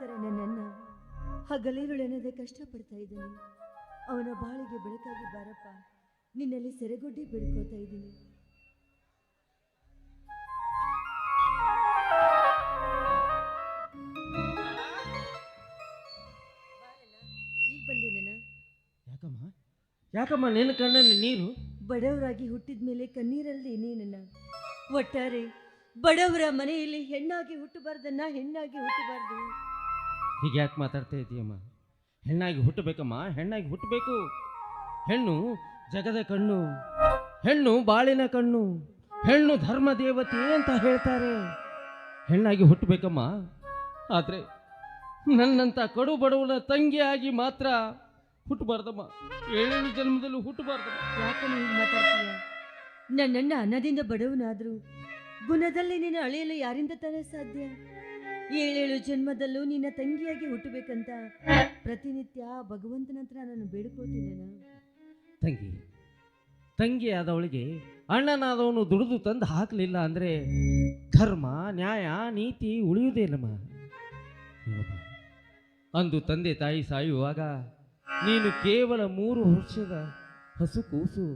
ನನಗೋಸ್ಕರ ನನ್ನನ್ನ ಹಗಲಿರುಳೆನ್ನದೆ ಕಷ್ಟಪಡ್ತಾ ಇದ್ದೀನಿ. ಅವನ ಬಾಳಿಗೆ ಬೆಳಕಾಗಿ ಬಾರಪ್ಪ. ನಿನ್ನಲ್ಲಿ ಸೆರೆಗೊಡ್ಡಿ ಬೇಡ್ಕೋತಾ ಇದ್ದೀನಿ. ಈಗ ಬಂದೇನ ಯಾಕಮ್ಮ? ಯಾಕಮ್ಮ ನಿನ್ನ ಕಣ್ಣಲ್ಲಿ ನೀರು? ಬಡವರಾಗಿ ಹುಟ್ಟಿದ ಮೇಲೆ ಕಣ್ಣೀರಲ್ಲಿ ನೀನನ್ನ ಒಟ್ಟಾರೆ ಬಡವರ ಮನೆಯಲ್ಲಿ ಹೆಣ್ಣಾಗಿ ಹುಟ್ಟಬಾರ್ದನ್ನ ಹೆಣ್ಣಾಗಿ ಹುಟ್ಟಬಾರ್ದು. ಹೀಗೆ ಯಾಕೆ ಮಾತಾಡ್ತಾ ಇದೆಯಮ್ಮ? ಹೆಣ್ಣಾಗಿ ಹುಟ್ಟಬೇಕಮ್ಮ, ಹೆಣ್ಣಾಗಿ ಹುಟ್ಟಬೇಕು. ಹೆಣ್ಣು ಜಗದ ಕಣ್ಣು, ಹೆಣ್ಣು ಬಾಳಿನ ಕಣ್ಣು, ಹೆಣ್ಣು ಧರ್ಮ ದೇವತೆ ಅಂತ ಹೇಳ್ತಾರೆ. ಹೆಣ್ಣಾಗಿ ಹುಟ್ಟಬೇಕಮ್ಮ. ಆದರೆ ನನ್ನಂಥ ಕಡು ಬಡವನ ತಂಗಿಯಾಗಿ ಮಾತ್ರ ಹುಟ್ಟಬಾರ್ದಮ್ಮ. ಏಳನೇ ಜನ್ಮದಲ್ಲೂ ಹುಟ್ಟಬಾರ್ದಮ್ಮ. ಯಾಕೆ ಮಾತಾಡ್ತೀಯ? ನನ್ನಣ್ಣ ಅನ್ನದಿಂದ ಬಡವನಾದ್ರು ಗುಣದಲ್ಲಿ ನಿನ್ನ ಅಳೆಯಲು ಯಾರಿಂದ ತಾನೇ ಸಾಧ್ಯ ಏಳೇಳು ಜನ್ಮದಲ್ಲೂ ನಿನ್ನ ತಂಗಿಯಾಗಿ ಹುಟ್ಟಬೇಕಂತ ಪ್ರತಿನಿತ್ಯ ಭಗವಂತನ ಹತ್ರ ನಾನು ಬೇಡ್ಕೋತೀನಿ ತಂಗಿ ತಂಗಿ ಆದವಳಿಗೆ ಅಣ್ಣನಾದವನು ದುಡಿದು ತಂದು ಹಾಕಲಿಲ್ಲ ಅಂದರೆ ಧರ್ಮ, ನ್ಯಾಯ, ನೀತಿ ಉಳಿಯುವುದೇ ನಮ್ಮ ಅಂದು ತಂದೆ ತಾಯಿ ಸಾಯುವಾಗ ನೀನು ಕೇವಲ ಮೂರು ವರ್ಷದ ಹಸು ಕೂಸು.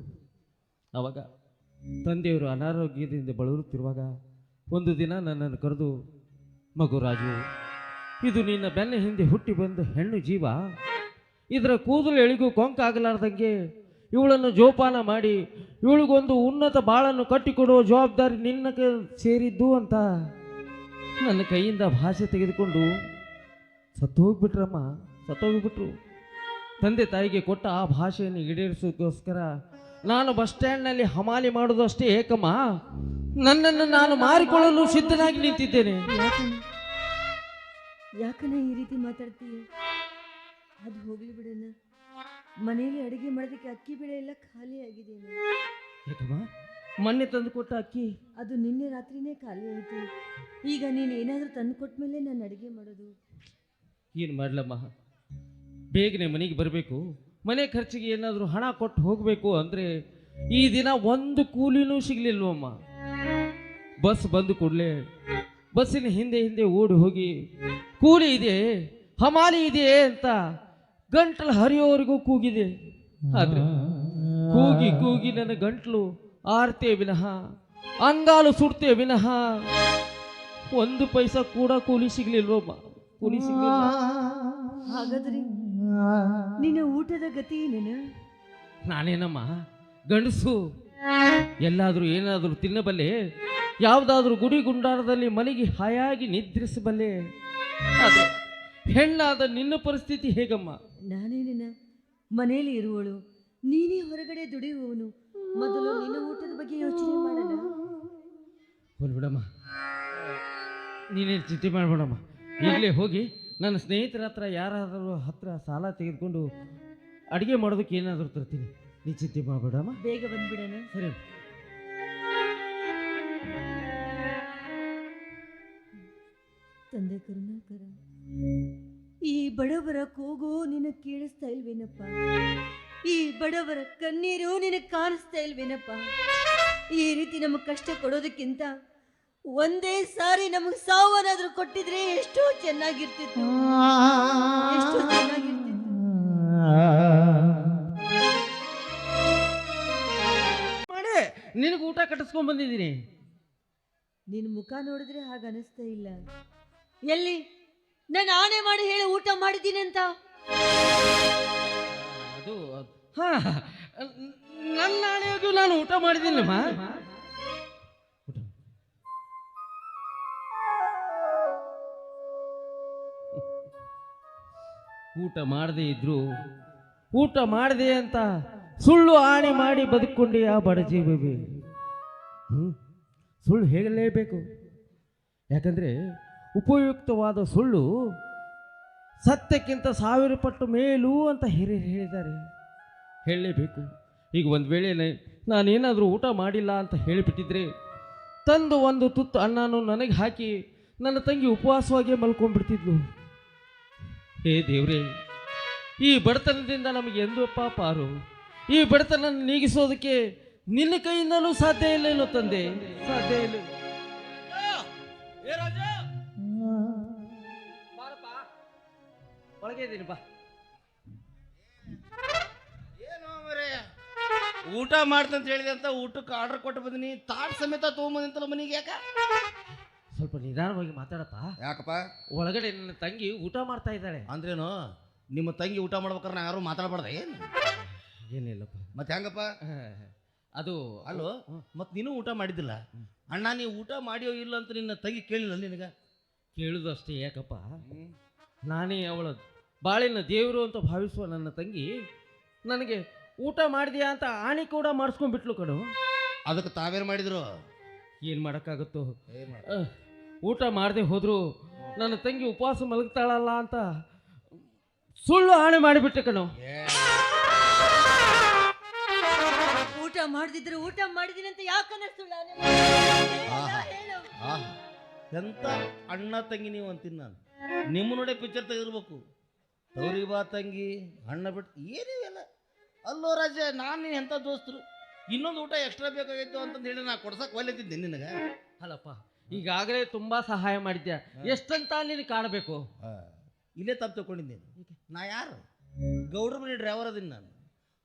ಅವಾಗ ತಂದೆಯವರು ಅನಾರೋಗ್ಯದಿಂದ ಬಳಲುತ್ತಿರುವಾಗ ಒಂದು ದಿನ ನನ್ನನ್ನು ಕರೆದು ಮಗು ರಾಜು, ಇದು ನಿನ್ನ ಬೆನ್ನ ಹಿಂದೆ ಹುಟ್ಟಿ ಬಂದ ಹೆಣ್ಣು ಜೀವ. ಇದರ ಕೂದಲು ಎಳಿಗೂ ಕೊಂಕಾಗಲಾರ್ದಂಗೆ ಇವಳನ್ನು ಜೋಪಾನ ಮಾಡಿ, ಇವಳಿಗೊಂದು ಉನ್ನತ ಬಾಳನ್ನು ಕಟ್ಟಿಕೊಡುವ ಜವಾಬ್ದಾರಿ ನಿನ್ನ ಸೇರಿದ್ದು ಅಂತ ನನ್ನ ಕೈಯಿಂದ ಭಾಷೆ ತೆಗೆದುಕೊಂಡು ಸತ್ತೋಗ್ಬಿಟ್ರಮ್ಮ, ಸತ್ತೋಗ್ಬಿಟ್ರು. ತಂದೆ ತಾಯಿಗೆ ಕೊಟ್ಟ ಆ ಭಾಷೆಯನ್ನು ಈಡೇರಿಸೋದಕ್ಕೋಸ್ಕರ ನಾನು ಬಸ್ ಸ್ಟ್ಯಾಂಡ್ನಲ್ಲಿ ಹಮಾಲಿ ಮಾಡೋದು ಅಷ್ಟೇ ಏಕಮ್ಮ. ನನ್ನನ್ನು ನಾನು ಮಾರಿಕೊಳ್ಳಲು ಸಿದ್ಧನಾಗಿ ನಿಂತಿದ್ದೇನೆ. ಯಾಕನ ಈ ರೀತಿ ಮಾತಾಡ್ತೀಯ? ಅದು ಹೋಗ್ಲಿ ಬಿಡೋಣ ಮನೆಯಲ್ಲಿ ಅಡಿಗೆ ಮಾಡೋದಕ್ಕೆ ಅಕ್ಕಿ ಬೆಳೆ ಎಲ್ಲ ಖಾಲಿ ಆಗಿದೆ ಮೊನ್ನೆ ತಂದು ಕೊಟ್ಟ ಅಕ್ಕಿ. ಅದು ನಿನ್ನೆ ರಾತ್ರಿನೇ ಖಾಲಿ ಆಯಿತು. ಈಗ ನೀನು ಏನಾದರೂ ತಂದು ಕೊಟ್ಟ ಮೇಲೆ ನಾನು ಅಡುಗೆ ಮಾಡೋದು. ಏನು ಮಾಡಲಮ್ಮ? ಬೇಗನೆ ಮನೆಗೆ ಬರಬೇಕು. ಮನೆ ಖರ್ಚಿಗೆ ಏನಾದರೂ ಹಣ ಕೊಟ್ಟು ಹೋಗಬೇಕು ಅಂದರೆ ಈ ದಿನ ಒಂದು ಕೂಲಿನೂ ಸಿಗಲಿಲ್ವಮ್ಮ? ಬಸ್ ಬಂದು ಕೂಡಲೇ ಬಸ್ಸಿನ ಹಿಂದೆ ಹಿಂದೆ ಓಡಿ ಹೋಗಿ ಕೂಲಿ ಇದೆ ಹಮಾಲಿ ಇದೆ ಅಂತ ಗಂಟ್ಲು ಹರಿಯೋವರೆಗೂ ಕೂಗಿದೆ. ಆದರೆ ಕೂಗಿ ಕೂಗಿ ನನ್ನ ಗಂಟ್ಲು ಆರ್ತೆ ವಿನಃ ಅಂಗಾಲು ಸುಡ್ತೆ ವಿನಃ ಒಂದು ಪೈಸ ಕೂಡ ಕೂಲಿ ಸಿಗ್ಲಿಲ್ವಮ್ಮ ಕೂಲಿ ಸಿಗ್ಲಿಲ್ಲ. ಹಾಗಾದ್ರೆ ನಿನ್ನ ಊಟದ ಗತಿ ಏನೇನು? ನಾನೇನಮ್ಮ ಗಂಡಸು ಎಲ್ಲಾದರೂ ಏನಾದರೂ ತಿನ್ನಬಲ್ಲೆ? ಯಾವುದಾದ್ರೂ ಗುಡಿ ಗುಂಡಾರದಲ್ಲಿ ಮಲಗಿ ಹಾಯಾಗಿ ನಿದ್ರಿಸಬಲ್ಲೆ? ಅದು ಹೆಣ್ಣಾದ ನಿನ್ನ ಪರಿಸ್ಥಿತಿ ಹೇಗಮ್ಮ? ನಾನೇನೇನ ಮನೆಯಲ್ಲಿ ಇರುವಳು. ನೀನೇ ಹೊರಗಡೆ ದುಡಿಯುವವನು. ಮೊದಲು ನಿನ್ನ ಊಟದ ಬಗ್ಗೆ ಯೋಚನೆ ಮಾಡೋಣ ಬಿಡಮ್ಮ. ನೀನೇನು ಚಿಂತೆ ಮಾಡಬೇಡಮ್ಮ. ಈಗಲೇ ಹೋಗಿ ನನ್ನ ಸ್ನೇಹಿತರ ಹತ್ರ ಯಾರಾದರೂ ಹತ್ರ ಸಾಲ ತೆಗೆದುಕೊಂಡು ಅಡುಗೆ ಮಾಡೋದಕ್ಕೆ ಏನಾದರೂ ತರ್ತೀನಿ. ನೀ ಚಿಂತೆ ಮಾಡಬೇಡಮ್ಮ ಬೇಗ ಬಂದ್ಬಿಡೋಣ. ಸರಿ. ತಂದೆ ಕರುಣಾಕರ ಈ ಬಡವರ ಕೂಗು ನಿನ್ನ ಕೇಳಿಸ್ತಾ ಇಲ್ವೇನಪ್ಪ? ಈ ಬಡವರ ಕಣ್ಣೀರು ನಿನಗೆ ಕಾಣಿಸ್ತಾ ಇಲ್ವೇನಪ್ಪ? ಈ ರೀತಿ ನಮಗೆ ಕಷ್ಟ ಕೊಡೋದಕ್ಕಿಂತ ಒಂದೇ ಸಾರಿ ನಮಗೆ ಸಾವನ್ನಾದ್ರೂ ಕೊಟ್ಟಿದ್ರೆ ಎಷ್ಟೋ ಚೆನ್ನಾಗಿರ್ತಿತ್ತು. ಎಷ್ಟೋ ಚೆನ್ನಾಗಿರ್ತಿತ್ತು. ನಿನಗೆ ಊಟ ಕಟ್ಟಿಸ್ಕೊಂಡ್ ಬಂದಿದ್ದೀನಿ. ನಿನ್ನ ಮುಖ ನೋಡಿದ್ರೆ ಹಾಗೆ ಅನಿಸ್ತಾ ಇಲ್ಲ. ಎಲ್ಲಿ? ನಾನು ಆನೆ ಮಾಡಿ ಹೇಳಿ ಊಟ ಮಾಡಿದ್ದೀನಿ ಅಂತ. ಅದು ಹಾ. ನನ್ನ ಅದು ನಾನು ಊಟ ಮಾಡಿದ್ದೀನಮ್ಮ. ಊಟ ಊಟ ಮಾಡದೇ ಇದ್ರು ಊಟ ಮಾಡಿದೆ ಅಂತ ಸುಳ್ಳು ಆಣೆ ಮಾಡಿ ಬದುಕೊಂಡೆ ಆ ಬಡಜೀವಿ ಹ್ಞೂ ಸುಳ್ಳು ಹೇಗಲೇಬೇಕು? ಯಾಕಂದರೆ ಉಪಯುಕ್ತವಾದ ಸುಳ್ಳು ಸತ್ಯಕ್ಕಿಂತ ಸಾವಿರ ಪಟ್ಟು ಮೇಲೂ ಅಂತ ಹಿರಿಯರು ಹೇಳಿದ್ದಾರೆ. ಹೇಳಲೇಬೇಕು. ಈಗ ಒಂದು ವೇಳೆ ನಾನೇನಾದರೂ ಊಟ ಮಾಡಿಲ್ಲ ಅಂತ ಹೇಳಿಬಿಟ್ಟಿದ್ರೆ ತಂದು ಒಂದು ತುತ್ತು ಅನ್ನನೂ ನನಗೆ ಹಾಕಿ ನನ್ನ ತಂಗಿ ಉಪವಾಸವಾಗಿ ಮಲ್ಕೊಂಡ್ಬಿಡ್ತಿದ್ಲು. ಹೇ ದೇವ್ರೇ, ಈ ಬಡತನದಿಂದ ನಮಗೆ ಎಂದೂ ಪಾರು? ಈ ಬಡತನ ನೀಗಿಸೋದಕ್ಕೆ ನಿನ್ನ ಕೈಯಿಂದಲೂ ಸಾಧ್ಯ ಇಲ್ಲೇನೋ ತಂದೆ. ಸಾಧ್ಯ ಇಲ್ಲ. ಒಳಗೆ ಇದ್ದೀನಿ ಬಾ. ಊಟ ಮಾಡ್ತಂತ ಹೇಳಿದೆ ಅಂತ ಊಟಕ್ಕೆ ಆರ್ಡರ್ ಕೊಟ್ಟು ಬಂದಿನಿ. ತಾಟ್ ಸಮೇತ ತೊಗೊಂಬಂದಿತ್ತಲ್ಲ ಮನೆಗೆ ಯಾಕ? ಸ್ವಲ್ಪ ನಿಧಾನವಾಗಿ ಮಾತಾಡಪ್ಪ. ಯಾಕಪ್ಪ? ಒಳಗಡೆ ನನ್ನ ತಂಗಿ ಊಟ ಮಾಡ್ತಾ ಇದ್ದಾಳೆ. ಅಂದ್ರೇನು? ನಿಮ್ಮ ತಂಗಿ ಊಟ ಮಾಡ್ಬೇಕಾದ್ರೆ ನಾ ಯಾರು ಮಾತಾಡಬಾರ್ದ ಏನು? ಏನಿಲ್ಲಪ್ಪ ಮತ್ತೆ ಹೆಂಗಪ್ಪ? ಅದು ಅಲ್ಲೋ ಮತ್ತೆ ನೀನು ಊಟ ಮಾಡಿದ್ದಿಲ್ಲ? ಅಣ್ಣ ನೀವು ಊಟ ಮಾಡಿಯೋ ಇಲ್ಲ ಅಂತ ನಿನ್ನ ತಂಗಿ ಕೇಳಿಲ್ಲ ನಿನಗ? ಕೇಳುದಷ್ಟೇ ಯಾಕಪ್ಪ? ನಾನೇ ಅವಳ ಬಾಳಿನ ದೇವರು ಅಂತ ಭಾವಿಸುವ ನನ್ನ ತಂಗಿ ನನಗೆ ಊಟ ಮಾಡಿದ್ಯಾ ಅಂತ ಆಣಿ ಕೂಡ ಮಾಡಿಸ್ಕೊಂಡ್ಬಿಟ್ಲು ಕಣು. ಅದಕ್ಕೆ ತಾವೇನು ಮಾಡಿದ್ರು? ಏನು ಮಾಡೋಕ್ಕಾಗುತ್ತೋ? ಊಟ ಮಾಡದೆ ಹೋದ್ರು ನನ್ನ ತಂಗಿ ಉಪವಾಸ ಮಲಗ್ತಾಳಲ್ಲ ಅಂತ ಸುಳ್ಳು ಆಣೆ ಮಾಡಿಬಿಟ್ಟೆ ಕಣು. ಮಾಡದಿದ್ರೆ ಊಟ ಮಾಡಿದೀನಿ ಅಂತ ಯಾಕಂದ್ರೆ ಸುಳ್ಳು ಆಹಾ. ಹೇಳು. ಆಹಾ. ಎಂತ ಅಣ್ಣ ತಂಗಿ ನೀವು ಅಂತೀನಿ ನಾನು. ನಿಮ್ಮ ನೋಡೇ ಪಿಕ್ಚರ್ ತೆಗೆದಿರ್ಬೇಕು. ತೌರಿ ಬಾ ತಂಗಿ ಅಣ್ಣ ಬಿಟ್ಟು ಏನಿವೆಲ್ಲ ಅಲ್ಲೋ ರಾಜ ನಾನು ನೀನು ಎಂಥ ದೋಸ್ತರು? ಇನ್ನೊಂದು ಊಟ ಎಕ್ಸ್ಟ್ರಾ ಬೇಕಾಗಿತ್ತು ಅಂತಂದು ಹೇಳಿ ನಾ ಕೊಡ್ಸಕ್ಕೆ ಒಲ್ಲೆತ್ತಿದ್ದೆ ನಿನಗೆ. ಅಲ್ಲಪ್ಪ ಈಗಾಗಲೇ ತುಂಬಾ ಸಹಾಯ ಮಾಡಿದ್ಯಾ? ಎಷ್ಟಂತ ನೀನು ಕಾಣಬೇಕು? ಇಲ್ಲೇ ತಪ್ಪು ತಗೊಂಡಿದ್ದೀನಿ ನಾ ಯಾರು? ಗೌಡ್ರ ಮನೆ ಡ್ರೈವರ್ ಅದೀನಿ ನಾನು.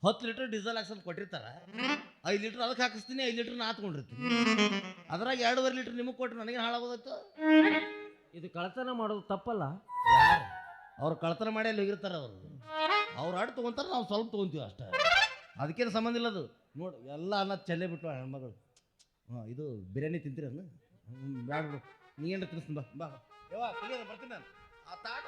ಹತ್ತು ಲೀಟರ್ ಡೀಸೆಲ್ ಹಾಕ್ಸಂತ ಕೊಟ್ಟಿರ್ತಾರ. ಐದು ಲೀಟರ್ ಅದಕ್ಕೆ ಹಾಕಿಸ್ತೀನಿ ಐದು ಲೀಟರ್ ನಾ ಹಾತ್ಕೊಂಡಿರ್ತೀನಿ. ಅದ್ರಾಗ ಎರಡೂವರೆ ಲೀಟರ್ ನಿಮಗೆ ಕೊಟ್ಟರೆ ನನಗೆ ಹಾಳಾಗೋದಾಯ್ತು ಇದು ಕಳತನ ಮಾಡೋದು ತಪ್ಪಲ್ಲ. ಯಾರು? ಅವ್ರು ಕಳ್ತನ ಮಾಡಿ ಅಲ್ಲಿ ಹೋಗಿರ್ತಾರೆ ಅವರು. ಅವ್ರು ಆಡ್ ತೊಗೊಂತಾರೆ ನಾವು ಸ್ವಲ್ಪ ತೊಗೊಂತೀವಿ ಅಷ್ಟೇ. ಅದಕ್ಕೇನು ಸಂಬಂಧ ಇಲ್ಲ ಅದು. ನೋಡಿ ಎಲ್ಲ ಅನ್ನ ಚೆಲ್ಲೆ ಬಿಟ್ಟು ಹೆಣ್ಮಗಳು. ಹಾಂ ಇದು ಬಿರಿಯಾನಿ ತಿಂತೀರನ್ನು ಬ್ಯಾಡ ಬಿಡು. ನೀ ಏನಾರ ತಿನ್ನಿಸ್ತೀನಿ ಬಾ ಬಾ. ಯಾವ ಬರ್ತೀನಿ ನಾನು. ಆ ತಾಟ